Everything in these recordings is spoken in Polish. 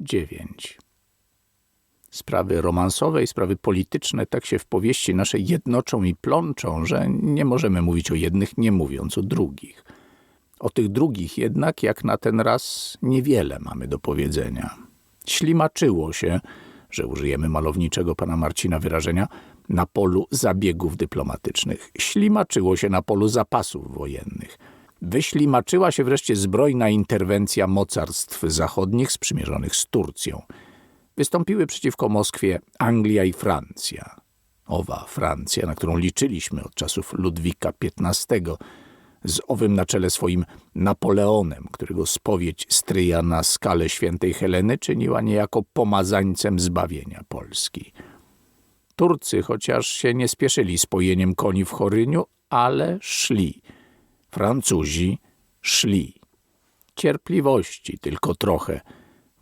9. Sprawy romansowe i sprawy polityczne tak się w powieści naszej jednoczą i plączą, że nie możemy mówić o jednych, nie mówiąc o drugich. O tych drugich jednak, jak na ten raz, niewiele mamy do powiedzenia. Ślimaczyło się, że użyjemy malowniczego pana Marcina wyrażenia, na polu zabiegów dyplomatycznych. Ślimaczyło się na polu zapasów wojennych. Wyślimaczyła się wreszcie zbrojna interwencja mocarstw zachodnich sprzymierzonych z Turcją. Wystąpiły przeciwko Moskwie Anglia i Francja. Owa Francja, na którą liczyliśmy od czasów Ludwika XV, z owym na czele swoim Napoleonem, którego spowiedź stryja na skalę świętej Heleny czyniła niejako pomazańcem zbawienia Polski. Turcy chociaż się nie spieszyli z pojeniem koni w Choryniu, ale szli. Francuzi szli. Cierpliwości tylko trochę,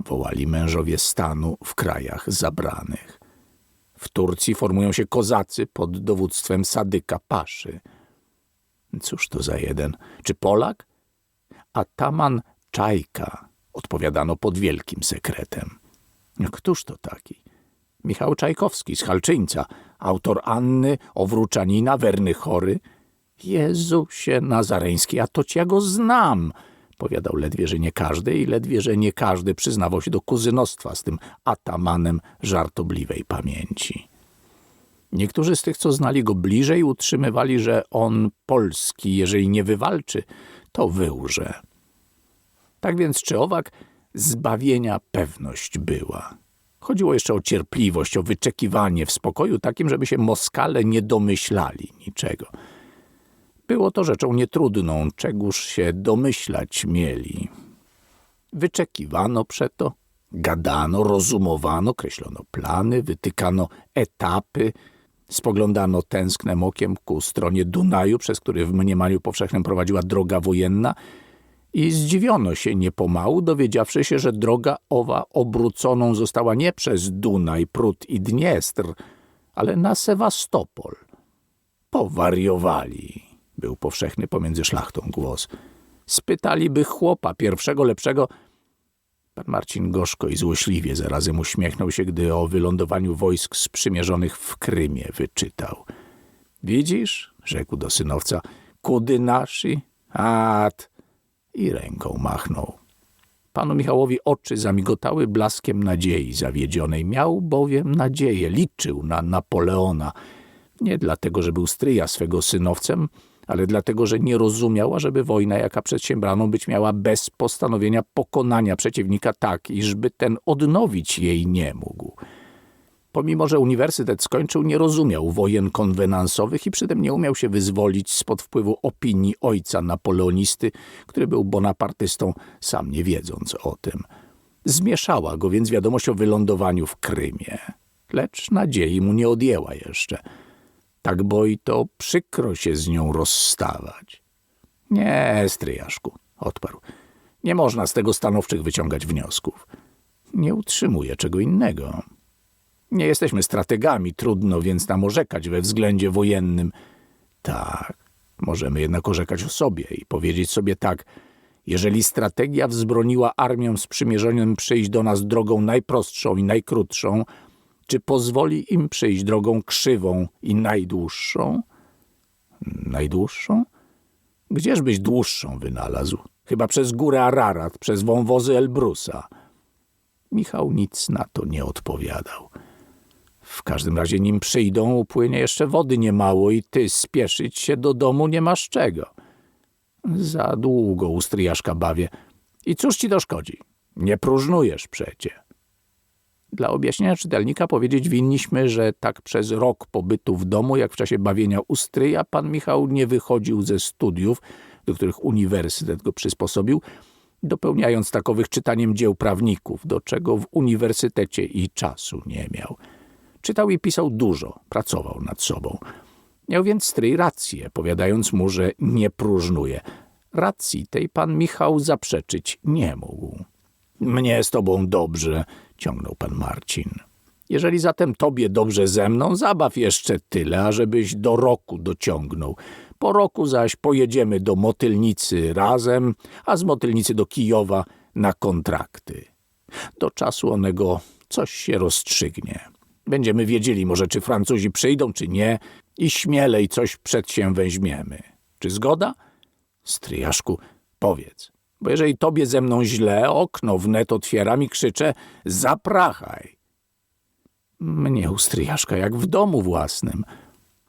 wołali mężowie stanu w krajach zabranych. W Turcji formują się kozacy pod dowództwem Sadyka Paszy. Cóż to za jeden? Czy Polak? Ataman Czajka, odpowiadano pod wielkim sekretem. Któż to taki? Michał Czajkowski z Halczyńca, autor Anny, Owruczanina, Werny Chory. Jezusie Nazareński, a to ja go znam, powiadał ledwie, że nie każdy i ledwie, że nie każdy przyznawał się do kuzynostwa z tym atamanem żartobliwej pamięci. Niektórzy z tych, co znali go bliżej, utrzymywali, że on Polski, jeżeli nie wywalczy, to wyłże. Tak więc czy owak zbawienia pewność była. Chodziło jeszcze o cierpliwość, o wyczekiwanie w spokoju takim, żeby się Moskale nie domyślali niczego. Było to rzeczą nietrudną, czegóż się domyślać mieli. Wyczekiwano przeto, gadano, rozumowano, kreślono plany, wytykano etapy, spoglądano tęsknem okiem ku stronie Dunaju, przez który w mniemaniu powszechnym prowadziła droga wojenna i zdziwiono się niepomału, dowiedziawszy się, że droga owa obróconą została nie przez Dunaj, Prut i Dniestr, ale na Sewastopol. Powariowali, był powszechny pomiędzy szlachtą głos. Spytaliby chłopa, pierwszego lepszego. Pan Marcin gorzko i złośliwie zarazem uśmiechnął się, gdy o wylądowaniu wojsk sprzymierzonych w Krymie wyczytał. Widzisz, rzekł do synowca, kudy nasi? At! I ręką machnął. Panu Michałowi oczy zamigotały blaskiem nadziei zawiedzionej. Miał bowiem nadzieję, liczył na Napoleona. Nie dlatego, że był stryja swego synowcem, ale dlatego, że nie rozumiał, ażeby wojna, jaka przedsiębrano być miała bez postanowienia pokonania przeciwnika tak, iżby ten odnowić jej nie mógł. Pomimo, że uniwersytet skończył, nie rozumiał wojen konwenansowych i przytem nie umiał się wyzwolić spod wpływu opinii ojca napoleonisty, który był bonapartystą, sam nie wiedząc o tym. Zmieszała go więc wiadomość o wylądowaniu w Krymie. Lecz nadziei mu nie odjęła jeszcze. Tak boi to przykro się z nią rozstawać. Nie, stryjaszku, odparł. Nie można z tego stanowczych wyciągać wniosków. Nie utrzymuję czego innego. Nie jesteśmy strategami, trudno więc nam orzekać we względzie wojennym. Tak, możemy jednak orzekać o sobie i powiedzieć sobie tak, jeżeli strategia wzbroniła armiom sprzymierzonym przyjść do nas drogą najprostszą i najkrótszą, czy pozwoli im przyjść drogą krzywą i najdłuższą? Najdłuższą? Gdzieżbyś dłuższą wynalazł? Chyba przez górę Ararat, przez wąwozy Elbrusa. Michał nic na to nie odpowiadał. W każdym razie nim przyjdą, upłynie jeszcze wody niemało i ty spieszyć się do domu nie masz czego. Za długo u bawię. I cóż ci to szkodzi? Nie próżnujesz przecie. Dla objaśnienia czytelnika powiedzieć winniśmy, że tak przez rok pobytu w domu, jak w czasie bawienia u stryja, pan Michał nie wychodził ze studiów, do których uniwersytet go przysposobił, dopełniając takowych czytaniem dzieł prawników, do czego w uniwersytecie i czasu nie miał. Czytał i pisał dużo, pracował nad sobą. Miał więc stryj rację, powiadając mu, że nie próżnuje. Racji tej pan Michał zaprzeczyć nie mógł. Mnie z tobą dobrze, ciągnął pan Marcin. Jeżeli zatem tobie dobrze ze mną, zabaw jeszcze tyle, ażebyś do roku dociągnął. Po roku zaś pojedziemy do Motylnicy razem, a z Motylnicy do Kijowa na kontrakty. Do czasu onego coś się rozstrzygnie. Będziemy wiedzieli może, czy Francuzi przyjdą, czy nie i śmielej coś przed się weźmiemy. Czy zgoda? Stryjaszku, powiedz. Bo jeżeli tobie ze mną źle, okno wnet otwieram i krzyczę zaprachaj. Mnie u stryjaszka jak w domu własnym.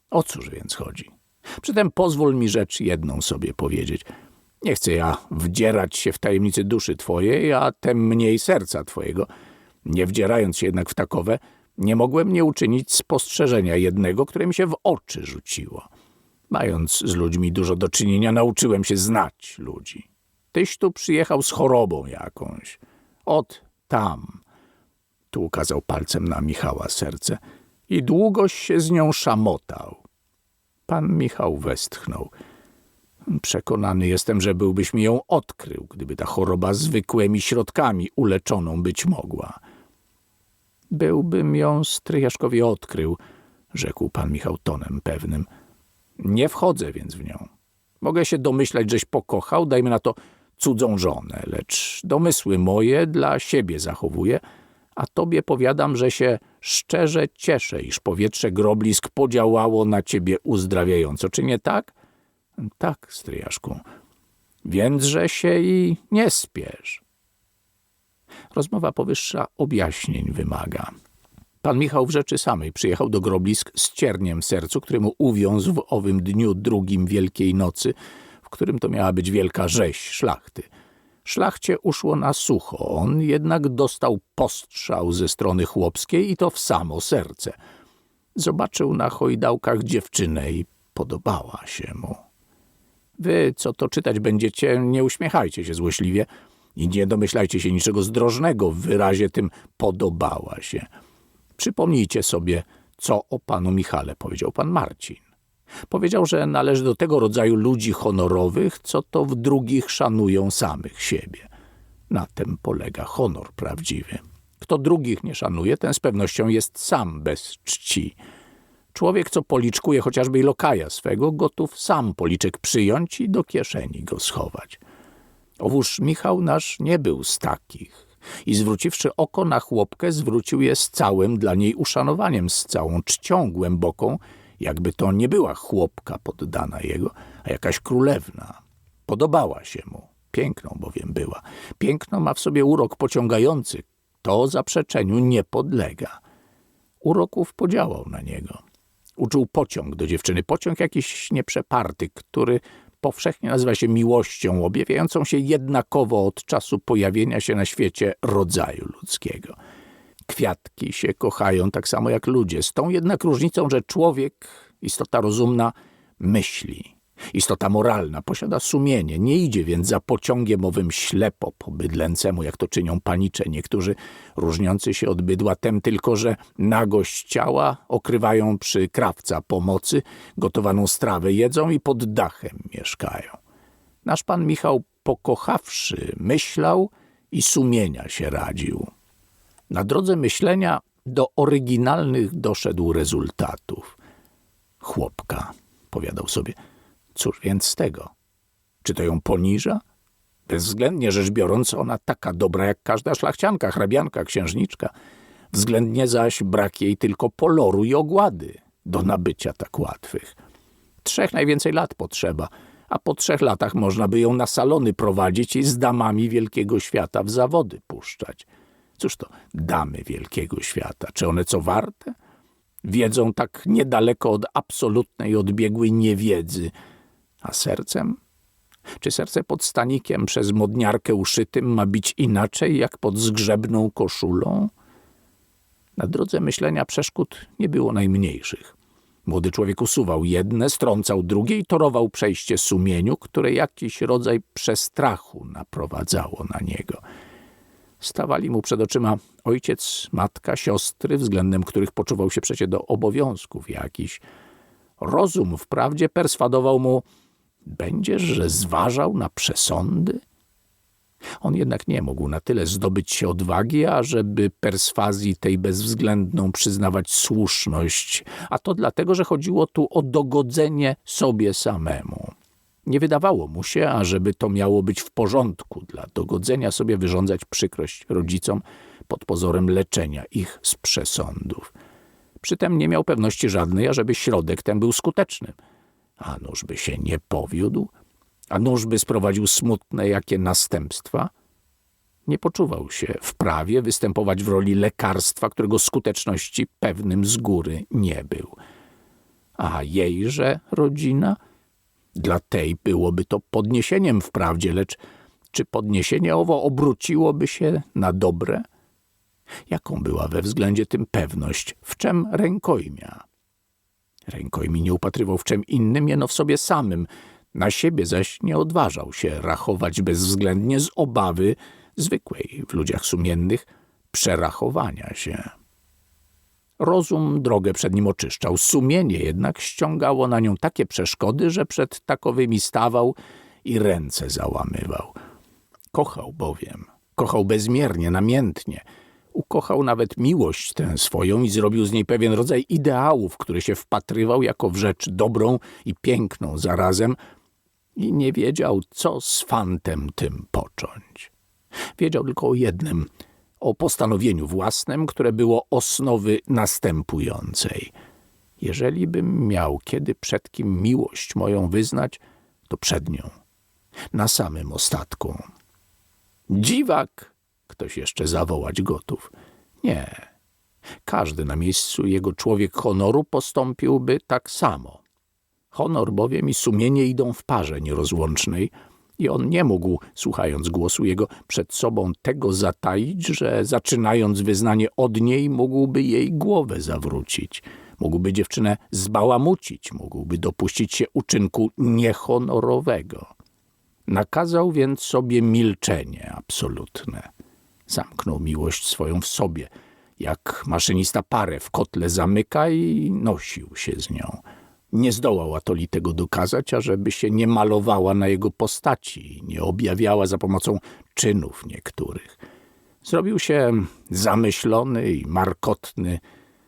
O cóż więc chodzi? Przytem pozwól mi rzecz jedną sobie powiedzieć. Nie chcę ja wdzierać się w tajemnicy duszy twojej, a tem mniej serca twojego. Nie wdzierając się jednak w takowe, nie mogłem nie uczynić spostrzeżenia jednego, które mi się w oczy rzuciło. Mając z ludźmi dużo do czynienia, nauczyłem się znać ludzi. Tyś tu przyjechał z chorobą jakąś. Od tam. Tu ukazał palcem na Michała serce. I długoś się z nią szamotał. Pan Michał westchnął. Przekonany jestem, że byłbyś mi ją odkrył, gdyby ta choroba zwykłymi środkami uleczoną być mogła. Byłbym ją stryjaszkowi odkrył, rzekł pan Michał tonem pewnym. Nie wchodzę więc w nią. Mogę się domyślać, żeś pokochał, dajmy na to cudzą żonę, lecz domysły moje dla siebie zachowuję, a tobie powiadam, że się szczerze cieszę, iż powietrze groblisk podziałało na ciebie uzdrawiająco. Czy nie tak? Tak, stryjaszku. Więcże się i nie spiesz. Rozmowa powyższa objaśnień wymaga. Pan Michał w rzeczy samej przyjechał do groblisk z cierniem sercu, któremu uwiązł w owym dniu drugim Wielkiej Nocy, w którym to miała być wielka rzeź szlachty. Szlachcie uszło na sucho, on jednak dostał postrzał ze strony chłopskiej i to w samo serce. Zobaczył na hojdałkach dziewczynę i podobała się mu. Wy, co to czytać będziecie, nie uśmiechajcie się złośliwie i nie domyślajcie się niczego zdrożnego w wyrazie tym podobała się. Przypomnijcie sobie, co o panu Michale powiedział pan Marcin. Powiedział, że należy do tego rodzaju ludzi honorowych, co to w drugich szanują samych siebie. Na tym polega honor prawdziwy. Kto drugich nie szanuje, ten z pewnością jest sam bez czci. Człowiek, co policzkuje chociażby i lokaja swego, gotów sam policzek przyjąć i do kieszeni go schować. Owóż Michał nasz nie był z takich i zwróciwszy oko na chłopkę, zwrócił je z całym dla niej uszanowaniem, z całą czcią głęboką, jakby to nie była chłopka poddana jego, a jakaś królewna. Podobała się mu, piękną bowiem była. Piękno ma w sobie urok pociągający, to zaprzeczeniu nie podlega. Uroków podziałał na niego. Uczuł pociąg do dziewczyny, pociąg jakiś nieprzeparty, który powszechnie nazywa się miłością, objawiającą się jednakowo od czasu pojawienia się na świecie rodzaju ludzkiego. Kwiatki się kochają tak samo jak ludzie, z tą jednak różnicą, że człowiek, istota rozumna, myśli. Istota moralna posiada sumienie, nie idzie więc za pociągiem owym ślepo po bydlęcemu, jak to czynią panicze niektórzy, różniący się od bydła tem tylko, że nagość ciała okrywają przy krawca pomocy, gotowaną strawę jedzą i pod dachem mieszkają. Nasz pan Michał, pokochawszy, myślał i sumienia się radził. Na drodze myślenia do oryginalnych doszedł rezultatów. Chłopka, powiadał sobie, cóż więc z tego? Czy to ją poniża? Bezwzględnie rzecz biorąc, ona taka dobra jak każda szlachcianka, hrabianka, księżniczka. Względnie zaś brak jej tylko poloru i ogłady do nabycia tak łatwych. Trzech najwięcej lat potrzeba, a po trzech latach można by ją na salony prowadzić i z damami wielkiego świata w zawody puszczać. Cóż to damy wielkiego świata? Czy one co warte? Wiedzą tak niedaleko od absolutnej, odbiegłej niewiedzy. A sercem? Czy serce pod stanikiem przez modniarkę uszytym ma być inaczej jak pod zgrzebną koszulą? Na drodze myślenia przeszkód nie było najmniejszych. Młody człowiek usuwał jedne, strącał drugie i torował przejście sumieniu, które jakiś rodzaj przestrachu naprowadzało na niego – Stawali mu przed oczyma ojciec, matka, siostry, względem których poczuwał się przecie do obowiązków jakiś. Rozum wprawdzie perswadował mu, będziesz, że zważał na przesądy? On jednak nie mógł na tyle zdobyć się odwagi, ażeby perswazji tej bezwzględną przyznawać słuszność, a to dlatego, że chodziło tu o dogodzenie sobie samemu. Nie wydawało mu się, ażeby to miało być w porządku dla dogodzenia sobie wyrządzać przykrość rodzicom pod pozorem leczenia ich z przesądów. Przytem nie miał pewności żadnej, ażeby środek ten był skuteczny. A nuż by się nie powiódł? A nuż by sprowadził smutne jakie następstwa? Nie poczuwał się wprawie występować w roli lekarstwa, którego skuteczności pewnym z góry nie był. A jejże rodzina? Dla tej byłoby to podniesieniem wprawdzie, lecz czy podniesienie owo obróciłoby się na dobre? Jaką była we względzie tym pewność, w czem rękojmia? Rękojmi nie upatrywał w czem innym, jeno w sobie samym, na siebie zaś nie odważał się rachować bezwzględnie z obawy, zwykłej w ludziach sumiennych, przerachowania się. Rozum drogę przed nim oczyszczał, sumienie jednak ściągało na nią takie przeszkody, że przed takowymi stawał i ręce załamywał. Kochał bowiem, kochał bezmiernie, namiętnie. Ukochał nawet miłość tę swoją i zrobił z niej pewien rodzaj ideału, w który się wpatrywał jako w rzecz dobrą i piękną zarazem i nie wiedział, co z fantem tym począć. Wiedział tylko o jednym – o postanowieniu własnym, które było osnowy następującej. Jeżeli bym miał kiedy przed kim miłość moją wyznać, to przed nią, na samym ostatku. Dziwak! Ktoś jeszcze zawołać gotów. Nie. Każdy na miejscu jego człowiek honoru postąpiłby tak samo. Honor bowiem i sumienie idą w parze nierozłącznej – i on nie mógł, słuchając głosu jego, przed sobą tego zataić, że zaczynając wyznanie od niej, mógłby jej głowę zawrócić, mógłby dziewczynę zbałamucić, mógłby dopuścić się uczynku niehonorowego. Nakazał więc sobie milczenie absolutne. Zamknął miłość swoją w sobie, jak maszynista parę w kotle zamyka i nosił się z nią. Nie zdołał Atoli tego dokazać, ażeby się nie malowała na jego postaci, nie objawiała za pomocą czynów niektórych. Zrobił się zamyślony i markotny,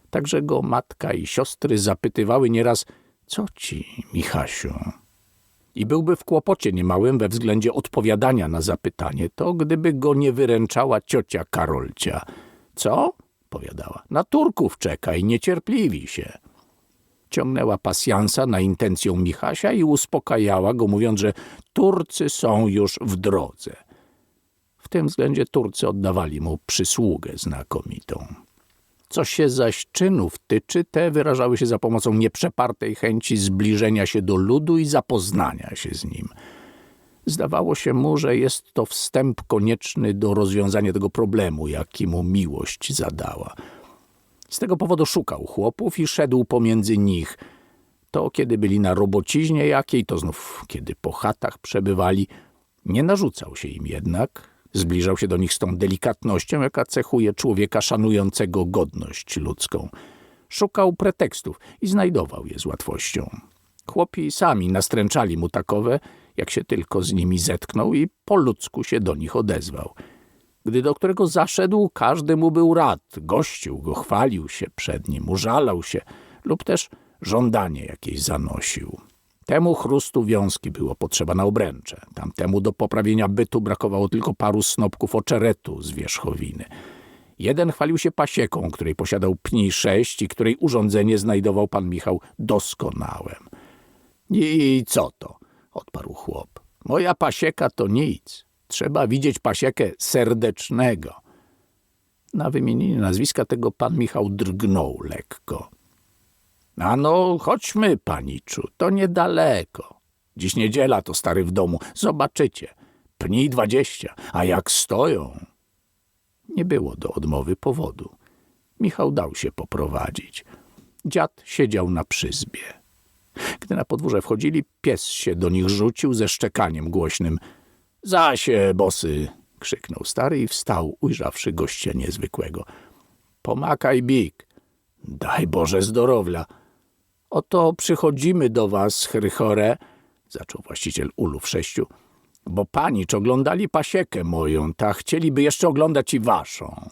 także go matka i siostry zapytywały nieraz, co ci, Michasiu? I byłby w kłopocie niemałym we względzie odpowiadania na zapytanie to, gdyby go nie wyręczała ciocia Karolcia. Co? powiadała. Na Turków czeka i niecierpliwi się ciągnęła pasjansa na intencją Michasia i uspokajała go, mówiąc, że Turcy są już w drodze. W tym względzie Turcy oddawali mu przysługę znakomitą. Co się zaś czynów tyczy, te wyrażały się za pomocą nieprzepartej chęci zbliżenia się do ludu i zapoznania się z nim. Zdawało się mu, że jest to wstęp konieczny do rozwiązania tego problemu, jaki mu miłość zadała – z tego powodu szukał chłopów i szedł pomiędzy nich. To kiedy byli na robociźnie jakiej, to znów kiedy po chatach przebywali. Nie narzucał się im jednak, zbliżał się do nich z tą delikatnością, jaka cechuje człowieka szanującego godność ludzką. Szukał pretekstów i znajdował je z łatwością. Chłopi sami nastręczali mu takowe, jak się tylko z nimi zetknął i po ludzku się do nich odezwał – gdy do którego zaszedł, każdy mu był rad, gościł go, chwalił się przed nim, użalał się lub też żądanie jakieś zanosił. Temu chrustu wiązki było potrzeba na obręcze, tamtemu do poprawienia bytu brakowało tylko paru snopków oczeretu z wierzchowiny. Jeden chwalił się pasieką, której posiadał pni sześć i której urządzenie znajdował pan Michał doskonałym. I co to? odparł chłop. Moja pasieka to nic. Trzeba widzieć pasiekę serdecznego. Na wymienienie nazwiska tego pan Michał drgnął lekko. A no, chodźmy, paniczu, to niedaleko. Dziś niedziela, to stary w domu. Zobaczycie. Pni dwadzieścia, a jak stoją. Nie było do odmowy powodu. Michał dał się poprowadzić. Dziad siedział na przyzbie. Gdy na podwórze wchodzili, pies się do nich rzucił ze szczekaniem głośnym – Zasie, bosy! krzyknął stary i wstał, ujrzawszy gościa niezwykłego. Pomakaj bik. Daj Boże zdrowia. Oto przychodzimy do was, Chrychore, zaczął właściciel ulu w sześciu, bo panicz oglądali pasiekę moją, ta chcieliby jeszcze oglądać i waszą.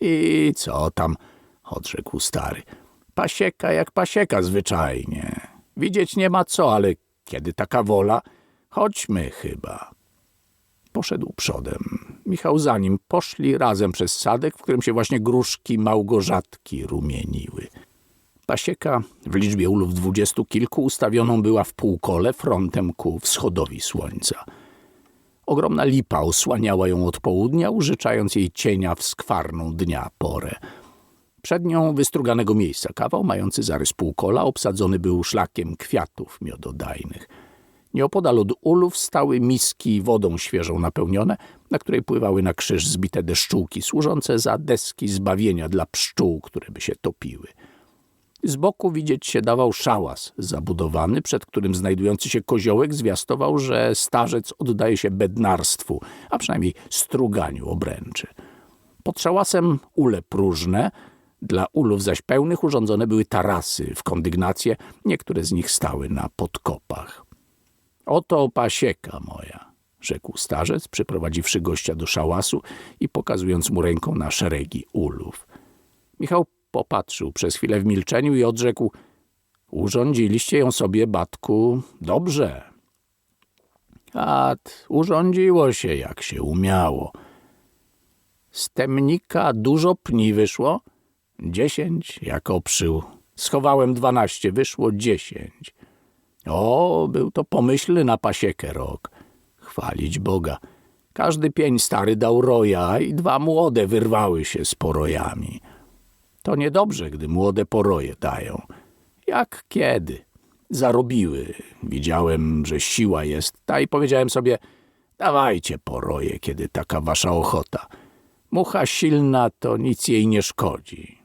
I co tam, odrzekł stary. Pasieka jak pasieka zwyczajnie. Widzieć nie ma co, ale kiedy taka wola, Chodźmy chyba. Poszedł przodem. Michał za nim. Poszli razem przez sadek, w którym się właśnie gruszki małgorzatki rumieniły. Pasieka w liczbie ulów dwudziestu kilku ustawioną była w półkole frontem ku wschodowi słońca. Ogromna lipa osłaniała ją od południa, użyczając jej cienia w skwarną dnia porę. Przed nią wystruganego miejsca kawał, mający zarys półkola, obsadzony był szlakiem kwiatów miododajnych. Nieopodal od ulów stały miski wodą świeżą napełnione, na której pływały na krzyż zbite deszczułki, służące za deski zbawienia dla pszczół, które by się topiły. Z boku widzieć się dawał szałas zabudowany, przed którym znajdujący się koziołek zwiastował, że starzec oddaje się bednarstwu, a przynajmniej struganiu obręczy. Pod szałasem ule próżne, dla ulów zaś pełnych urządzone były tarasy w kondygnację, niektóre z nich stały na podkopach. Oto pasieka moja, rzekł starzec, przyprowadziwszy gościa do szałasu i pokazując mu ręką na szeregi ulów. Michał popatrzył przez chwilę w milczeniu i odrzekł: Urządziliście ją sobie, batku, dobrze. A urządziło się, jak się umiało. Z temnika dużo pni wyszło? Dziesięć, jak oprzył. Schowałem dwanaście, wyszło dziesięć. O, był to pomyślny na pasiekę rok. Chwalić Boga. Każdy pień stary dał roja i dwa młode wyrwały się z porojami. To niedobrze, gdy młode poroje dają. Jak kiedy? Zarobiły. Widziałem, że siła jest ta i powiedziałem sobie, dawajcie poroje, kiedy taka wasza ochota. Mucha silna to nic jej nie szkodzi.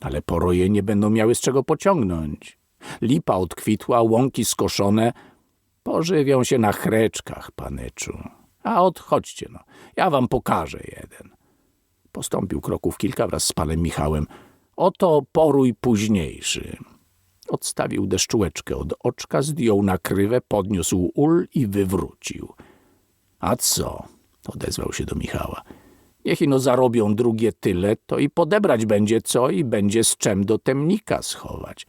Ale poroje nie będą miały z czego pociągnąć. Lipa odkwitła, łąki skoszone. Pożywią się na chreczkach, paneczu. A odchodźcie no, ja wam pokażę jeden. Postąpił kroków kilka wraz z panem Michałem. Oto porój późniejszy. Odstawił deszczułeczkę od oczka, zdjął nakrywę, podniósł ul i wywrócił. A co? Odezwał się do Michała. Niech ino zarobią drugie tyle, to i podebrać będzie co i będzie z czym do temnika schować.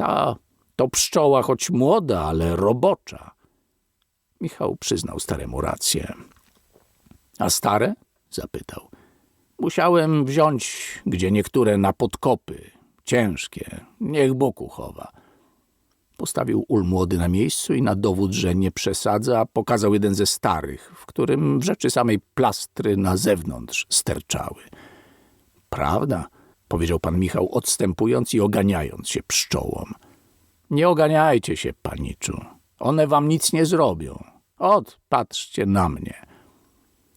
Ta to pszczoła choć młoda, ale robocza. Michał przyznał staremu rację. A stare? zapytał. Musiałem wziąć, gdzie niektóre na podkopy, ciężkie, niech Bóg uchowa. Postawił ul młody na miejscu i na dowód, że nie przesadza, pokazał jeden ze starych, w którym w rzeczy samej plastry na zewnątrz sterczały. Prawda? Powiedział pan Michał, odstępując i oganiając się pszczołom. Nie oganiajcie się, paniczu. One wam nic nie zrobią. Ot, patrzcie na mnie.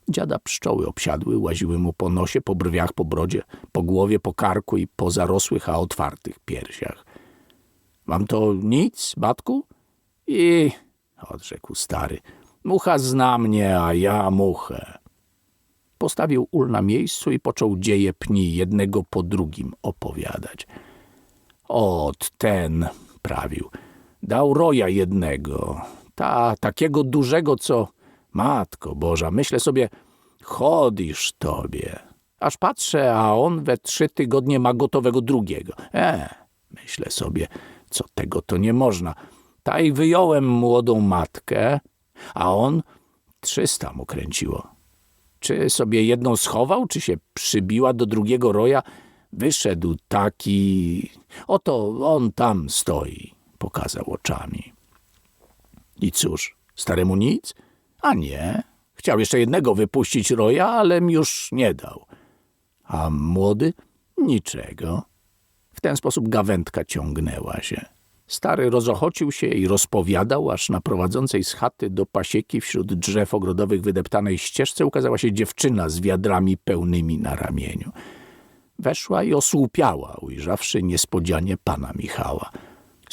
Dziada pszczoły obsiadły, łaziły mu po nosie, po brwiach, po brodzie, po głowie, po karku i po zarosłych, a otwartych piersiach. Mam to nic, batku? I, odrzekł stary, mucha zna mnie, a ja muchę. Postawił ul na miejscu i począł dzieje pni jednego po drugim opowiadać. Ot, ten, prawił, dał roja jednego, ta takiego dużego, co Matko Boża, myślę sobie, chodzisz tobie. Aż patrzę, a on we trzy tygodnie ma gotowego drugiego. E, myślę sobie, co tego to nie można. Taj wyjąłem młodą matkę, a on trzysta mu kręciło. Czy sobie jedną schował, czy się przybiła do drugiego roja? Wyszedł taki... Oto on tam stoi, pokazał oczami. I cóż, staremu nic? A nie. Chciał jeszcze jednego wypuścić roja, ale mi już nie dał. A młody? Niczego. W ten sposób gawędka ciągnęła się. Stary rozochocił się i rozpowiadał, aż na prowadzącej z chaty do pasieki wśród drzew ogrodowych wydeptanej ścieżce ukazała się dziewczyna z wiadrami pełnymi na ramieniu. Weszła i osłupiała, ujrzawszy niespodzianie pana Michała –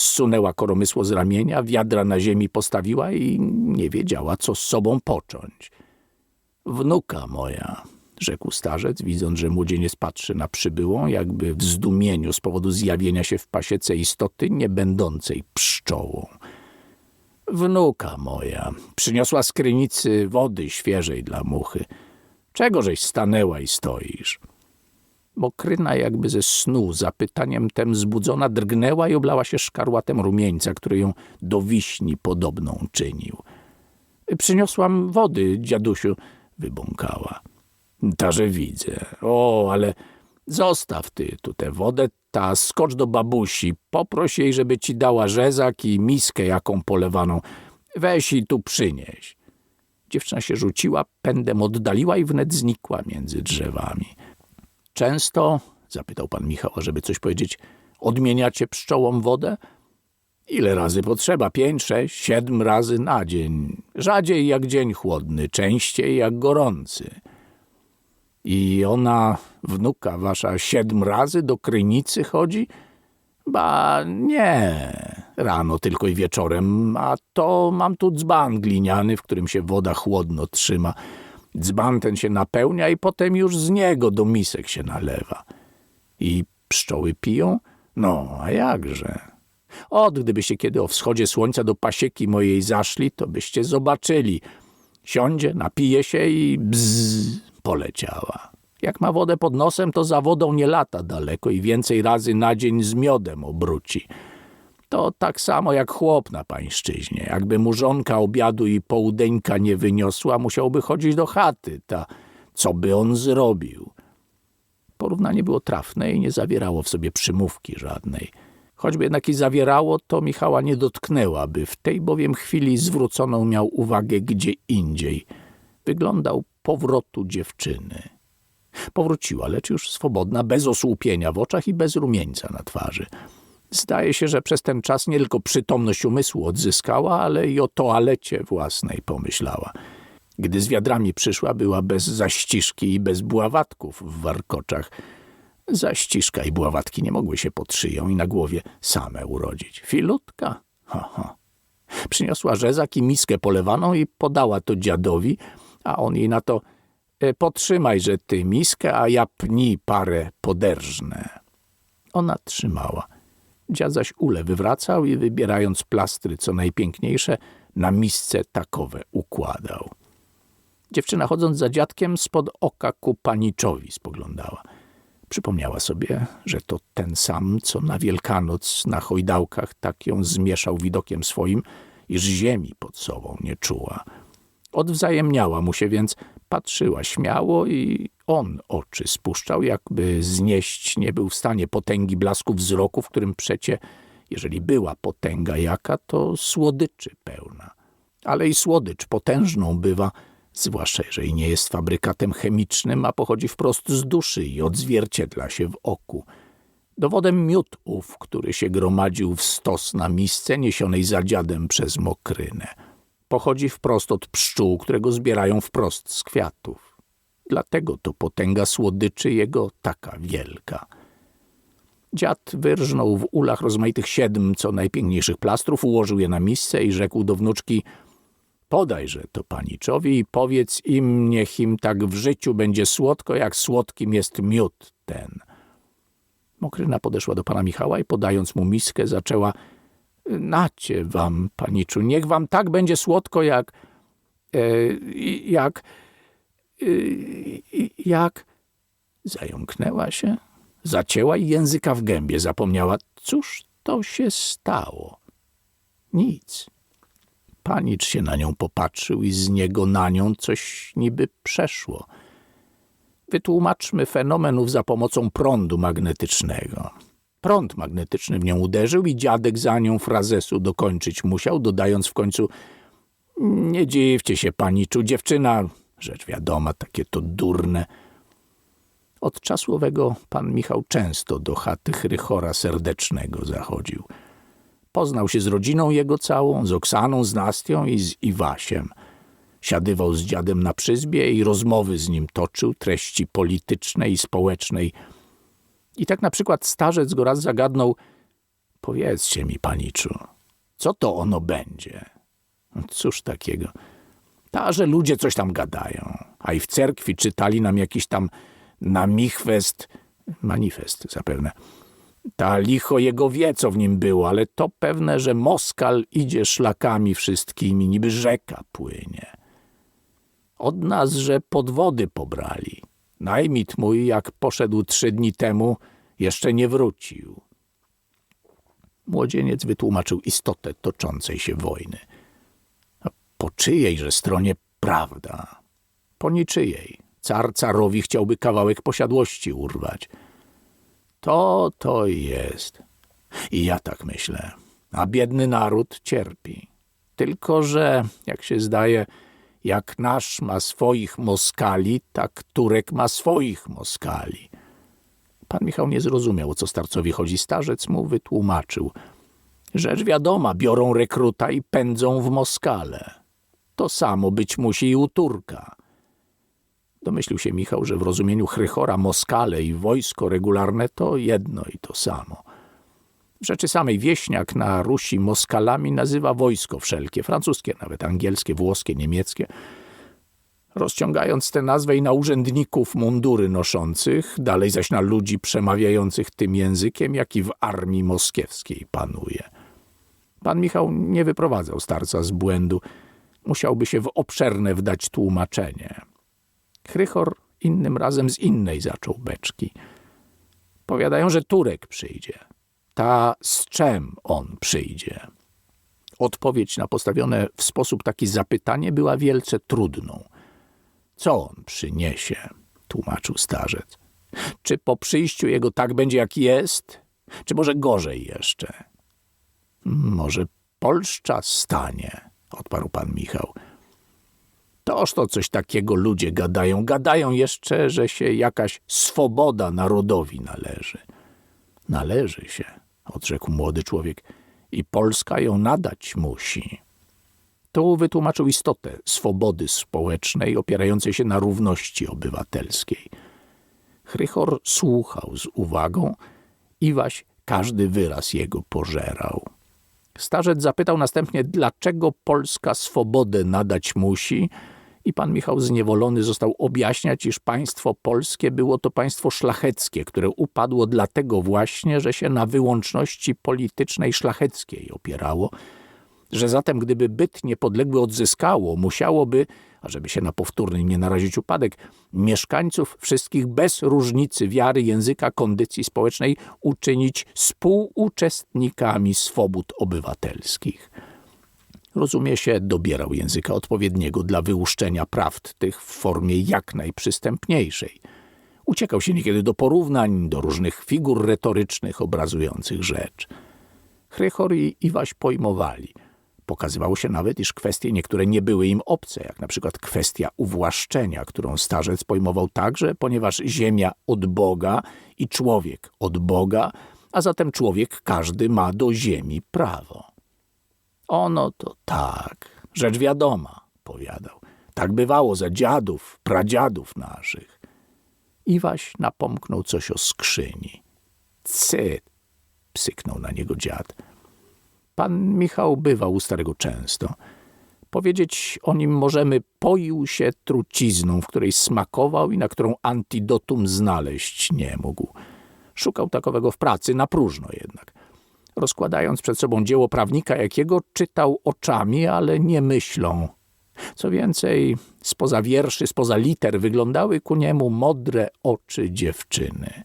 Zsunęła koromysło z ramienia, wiadra na ziemi postawiła i nie wiedziała, co z sobą począć. Wnuka moja, rzekł starzec, widząc, że młodzieniec patrzy na przybyłą, jakby w zdumieniu z powodu zjawienia się w pasiece istoty nie będącej pszczołą. Wnuka moja, przyniosła z krynicy wody świeżej dla muchy. Czegożeś stanęła i stoisz? Mokryna jakby ze snu zapytaniem tem zbudzona drgnęła i oblała się szkarłatem rumieńca, który ją do wiśni podobną czynił. Przyniosłam wody, dziadusiu, wybąkała. Tarze widzę. O, ale zostaw ty tu tę wodę, ta skocz do babusi, poproś jej, żeby ci dała rzezak i miskę jaką polewaną. Weź i tu przynieś. Dziewczyna się rzuciła, pędem oddaliła i wnet znikła między drzewami. Często, zapytał pan Michał, żeby coś powiedzieć, odmieniacie pszczołom wodę? Ile razy potrzeba? Pięć, sześć, siedem razy na dzień. Rzadziej jak dzień chłodny, częściej jak gorący. I ona, wnuka wasza, siedem razy do krynicy chodzi? Ba nie, rano tylko i wieczorem, a to mam tu dzban gliniany, w którym się woda chłodno trzyma. Dzban ten się napełnia i potem już z niego do misek się nalewa. I pszczoły piją? No, a jakże? Od gdybyście kiedy o wschodzie słońca do pasieki mojej zaszli, to byście zobaczyli. Siądzie, napije się i bzz, poleciała. Jak ma wodę pod nosem, to za wodą nie lata daleko i więcej razy na dzień z miodem obróci. To tak samo jak chłop na pańszczyźnie. Jakby mu żonka obiadu i połudeńka nie wyniosła, musiałby chodzić do chaty. Ta, co by on zrobił? Porównanie było trafne i nie zawierało w sobie przymówki żadnej. Choćby jednak i zawierało, to Michała nie dotknęła, by w tej bowiem chwili zwróconą miał uwagę gdzie indziej. Wyglądał powrotu dziewczyny. Powróciła, lecz już swobodna, bez osłupienia w oczach i bez rumieńca na twarzy. Zdaje się, że przez ten czas nie tylko przytomność umysłu odzyskała, ale i o toalecie własnej pomyślała. Gdy z wiadrami przyszła, była bez zaściszki i bez bławatków w warkoczach. Zaściszka i bławatki nie mogły się pod szyją i na głowie same urodzić. Filutka? Ha, ha. Przyniosła rzezak i miskę polewaną i podała to dziadowi, a on jej na to e, potrzymaj, że ty miskę, a ja pni parę poderżnę. Ona trzymała. Dziad zaś ule wywracał i wybierając plastry co najpiękniejsze, na misce takowe układał. Dziewczyna chodząc za dziadkiem spod oka ku paniczowi spoglądała. Przypomniała sobie, że to ten sam, co na Wielkanoc na hojdałkach tak ją zmieszał widokiem swoim, iż ziemi pod sobą nie czuła. Odwzajemniała mu się więc, patrzyła śmiało i on oczy spuszczał, jakby znieść nie był w stanie potęgi blasku wzroku, w którym przecie, jeżeli była potęga jaka, to słodyczy pełna. Ale i słodycz potężną bywa, zwłaszcza jeżeli nie jest fabrykatem chemicznym, a pochodzi wprost z duszy i odzwierciedla się w oku. Dowodem miód ów, który się gromadził w stos na misce niesionej za dziadem przez mokrynę. Pochodzi wprost od pszczół, którego zbierają wprost z kwiatów. Dlatego to potęga słodyczy jego taka wielka. Dziad wyrżnął w ulach rozmaitych siedm co najpiękniejszych plastrów, ułożył je na misce i rzekł do wnuczki – Podajże to paniczowi i powiedz im, niech im tak w życiu będzie słodko, jak słodkim jest miód ten. Mokryna podeszła do pana Michała i podając mu miskę zaczęła Nacie wam, paniczu, niech wam tak będzie słodko, jak... E, jak... E, jak... Zająknęła się, zacięła i języka w gębie zapomniała. Cóż to się stało? Nic. Panicz się na nią popatrzył i z niego na nią coś niby przeszło. Wytłumaczmy fenomenów za pomocą prądu magnetycznego. Prąd magnetyczny w nią uderzył i dziadek za nią frazesu dokończyć musiał, dodając w końcu nie dziwcie się, paniczu, dziewczyna, rzecz wiadoma, takie to durne. Od czasu owego pan Michał często do chaty Chrychora Serdecznego zachodził – Poznał się z rodziną jego całą, z Oksaną, z Nastią i z Iwasiem. Siadywał z dziadem na przyzbie i rozmowy z nim toczył, treści politycznej i społecznej. I tak na przykład starzec go raz zagadnął – powiedzcie mi, paniczu, co to ono będzie? No cóż takiego? Ta, że ludzie coś tam gadają, a i w cerkwi czytali nam jakiś tam namichwest, manifest zapewne – ta licho jego wie, co w nim było, ale to pewne, że Moskal idzie szlakami wszystkimi, niby rzeka płynie. Od nas, że podwody pobrali. Najmit mój, jak poszedł trzy dni temu, jeszcze nie wrócił. Młodzieniec wytłumaczył istotę toczącej się wojny. A po czyjejże stronie prawda? Po niczyjej. Car carowi chciałby kawałek posiadłości urwać. To to jest. I ja tak myślę. A biedny naród cierpi. Tylko, że, jak się zdaje, jak nasz ma swoich Moskali, tak Turek ma swoich Moskali. Pan Michał nie zrozumiał, o co starcowi chodzi. Starzec mu wytłumaczył. Rzecz wiadoma, biorą rekruta i pędzą w Moskale. To samo być musi i u Turka. Domyślił się Michał, że w rozumieniu Chrychora Moskale i wojsko regularne to jedno i to samo. W rzeczy samej wieśniak na Rusi Moskalami nazywa wojsko wszelkie, francuskie, nawet angielskie, włoskie, niemieckie. Rozciągając tę nazwę i na urzędników mundury noszących, dalej zaś na ludzi przemawiających tym językiem, jaki w armii moskiewskiej panuje. Pan Michał nie wyprowadzał starca z błędu. Musiałby się w obszerne wdać tłumaczenie. Chrychor innym razem z innej zaczął beczki. Powiadają, że Turek przyjdzie. Ta z czym on przyjdzie? Odpowiedź na postawione w sposób taki zapytanie była wielce trudną. Co on przyniesie? tłumaczył starzec. Czy po przyjściu jego tak będzie jak jest, czy może gorzej jeszcze? Może Polszcza stanie, odparł pan Michał. Toż to coś takiego ludzie gadają. Gadają jeszcze, że się jakaś swoboda narodowi należy. Należy się, odrzekł młody człowiek, i Polska ją nadać musi. Tu wytłumaczył istotę swobody społecznej opierającej się na równości obywatelskiej. Chrychor słuchał z uwagą i waś każdy wyraz jego pożerał. Starzec zapytał następnie, dlaczego Polska swobodę nadać musi, i pan Michał zniewolony został objaśniać, iż państwo polskie było to państwo szlacheckie, które upadło dlatego właśnie, że się na wyłączności politycznej szlacheckiej opierało, że zatem gdyby byt niepodległy odzyskało, musiałoby, ażeby się na powtórny nie narazić upadek, mieszkańców wszystkich bez różnicy wiary, języka, kondycji społecznej uczynić współuczestnikami swobód obywatelskich. Rozumie się, dobierał języka odpowiedniego dla wyłuszczenia prawd tych w formie jak najprzystępniejszej. Uciekał się niekiedy do porównań, do różnych figur retorycznych obrazujących rzecz. Chrychor i Iwaś pojmowali. Pokazywało się nawet, iż kwestie niektóre nie były im obce, jak na przykład kwestia uwłaszczenia, którą starzec pojmował także, ponieważ ziemia od Boga i człowiek od Boga, a zatem człowiek każdy ma do ziemi prawo. Ono to tak, rzecz wiadoma, powiadał. Tak bywało za dziadów, pradziadów naszych. Iwaś napomknął coś o skrzyni. Cyt, psyknął na niego dziad. Pan Michał bywał u starego często. Powiedzieć o nim możemy, poił się trucizną, w której smakował i na którą antidotum znaleźć nie mógł. Szukał takowego w pracy, na próżno jednak. Rozkładając przed sobą dzieło prawnika jakiego, czytał oczami, ale nie myślą. Co więcej, spoza wierszy, spoza liter wyglądały ku niemu modre oczy dziewczyny.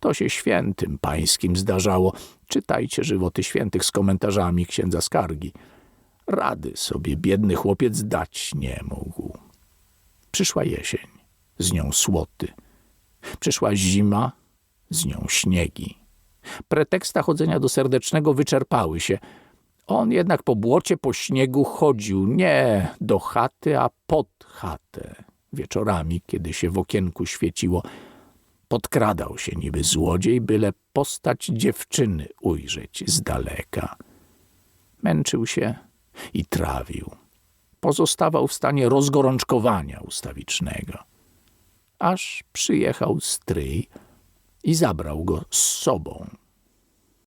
To się świętym pańskim zdarzało. Czytajcie żywoty świętych z komentarzami księdza skargi. Rady sobie biedny chłopiec dać nie mógł. Przyszła jesień, z nią słoty. Przyszła zima, z nią śniegi. Preteksta chodzenia do serdecznego wyczerpały się. On jednak po błocie, po śniegu chodził nie do chaty, a pod chatę. Wieczorami, kiedy się w okienku świeciło, podkradał się niby złodziej, byle postać dziewczyny ujrzeć z daleka. Męczył się i trawił. Pozostawał w stanie rozgorączkowania ustawicznego. Aż przyjechał stryj, i zabrał go z sobą.